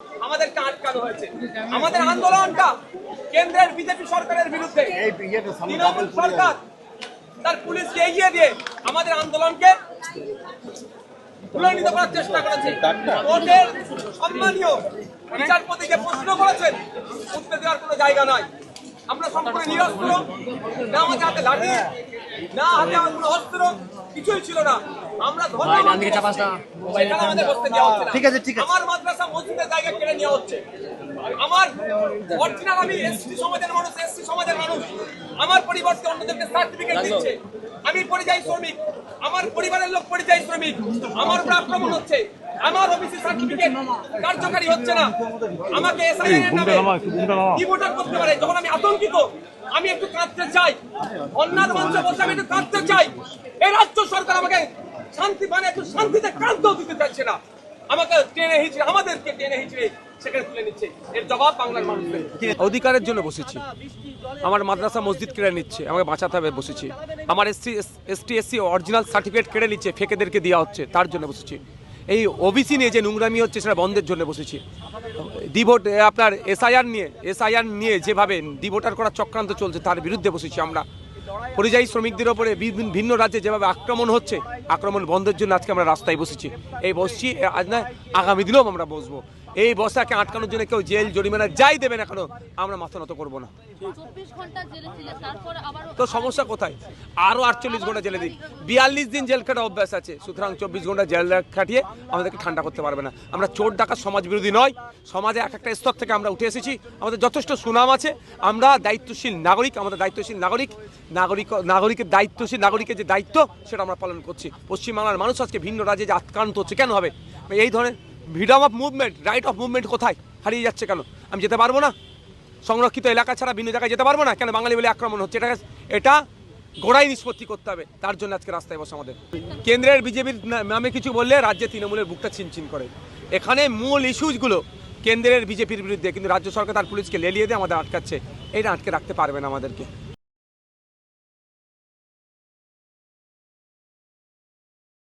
আমাদেরকে আটকানো হয়েছে? আমাদের আন্দোলনটা কেন্দ্রের বিজেপি সরকারের বিরুদ্ধে। তৃণমূল সরকার তার পুলিশকে এগিয়ে দিয়ে আমাদের আন্দোলনকে তুলনিত করার চেষ্টা করেছে। কোর্টের সম্মানীয় বিচারপতিকে প্রশ্ন করেছেন উত্তর দেওয়ার কোনো জায়গা নাই। আমরা সম্পূর্ণ নিরস্ত্র। না আমাদের হাতে লাঠি না হাতে আমার কোনো অস্ত্র কিছুই ছিল না। আমরা আমাদের বসতে দেওয়া হচ্ছে ঠিক আছে, ঠিক আছে। আমার মাদ্রাসা মসজিদের জায়গা কেড়ে নেওয়া হচ্ছে। আমার অরিজিনাল আমি এসটি সমাজের মানুষ এসসি সমাজের মানুষ। আমার পরিবর্তে অন্যদেরকে সার্টিফিকেট দিচ্ছে। আমি পরিযায়ী শ্রমিক। আমার পরিবারের লোক পরিযায়ী শ্রমিক। আমার উপর আক্রমণ হচ্ছে। আমার অফিসে সার্টিফিকেট কার্যকারী হচ্ছে না। আমাকে এসআইআর এর নামে ডিভোটার করতে পারে। যখন আমি আতঙ্কিত আমি একটু কাঁদতে চাই। অন্যান্য মঞ্চে বসে আমি একটু কাঁদতে চাই। এই রাজ্য সরকার আমাকে শান্তি মানে একটু শান্তিতে কাঁদতেও দিতে চাচ্ছে না। আমাকে টেনে হিচড়ে আমাদেরকে টেনে হিচড়ে সেখানে তুলে নিচ্ছে। এর জবাব বাংলার অধিকারের জন্য বসেছি। আমার মাদ্রাসা মসজিদ কেড়ে নিচ্ছে আমাকে বাঁচাতে হবে বসেছি। আমার SC ST SC original certificate কেড়ে নিচ্ছে ফেকেদেরকে দেওয়া হচ্ছে তার জন্য বসেছি। এই ওবিসি নিয়ে যে নোংরামি হচ্ছে সেটা বন্ধের জন্য বসেছি। ডিভোট আপনার এসআইআর নিয়ে এসআইআর নিয়ে যেভাবে ডিভোটার করার চক্রান্ত চলছে তার বিরুদ্ধে বসেছি আমরা। পরিযায়ী শ্রমিকদের ওপরে বিভিন্ন, ভিন্ন রাজ্যে যেভাবে আক্রমণ হচ্ছে, আক্রমণ বন্ধের জন্য আজকে আমরা রাস্তায় বসেছি। এই বসছি আজ না, আগামী দিনেও আমরা বসবো। এই বসাকে আটকানোর জন্য কেউ জেল জরিমানা যাই দেবে না কেন আমরা মাথা নত করব না। তো সমস্যা কোথায়? আরও আটচল্লিশ ঘণ্টা জেলে দিন। বিয়াল্লিশ দিন জেল খাটা অভ্যাস আছে। সুতরাং চব্বিশ ঘণ্টা জেল খাটিয়ে আমাদেরকে ঠান্ডা করতে পারবে না। আমরা চোর ডাকা সমাজ বিরোধী নয়। সমাজে এক একটা স্তর থেকে আমরা উঠে এসেছি। আমাদের যথেষ্ট সুনাম আছে। আমরা দায়িত্বশীল নাগরিক আমাদের দায়িত্বশীল নাগরিক। নাগরিক নাগরিকের দায়িত্বশীল নাগরিকের যে দায়িত্ব সেটা আমরা পালন করছি। পশ্চিমবাংলার মানুষ আজকে ভিন্ন রাজ্যে যে আক্রান্ত হচ্ছে কেন হবে? এই ধরনের freedom of movement right of movement কোথায়? হারিয়ে যাচ্ছে কেন? আমি যেতে পারব না? সংরক্ষিত এলাকা ছাড়া ভিন্ন জায়গায় যেতে পারব না? কেন বাঙালি বলে আক্রমণ হচ্ছে? এটা এটা গোড়াই নিষ্পত্তি করতে হবে। তার জন্য আজকে রাস্তায় বসে আমাদের। কেন্দ্রের বিজেপির নামে কিছু বললে রাজ্যে তৃণমূলের বুকটা চিনচিন করে। এখানে মূল ইস্যুসগুলো কেন্দ্রের বিজেপির বিরুদ্ধে, কিন্তু রাজ্য সরকার তার পুলিশকে লেলিয়ে দিয়ে আমাদের আটকাচ্ছে। এটা আটকে রাখতে পারবে না আমাদেরকে।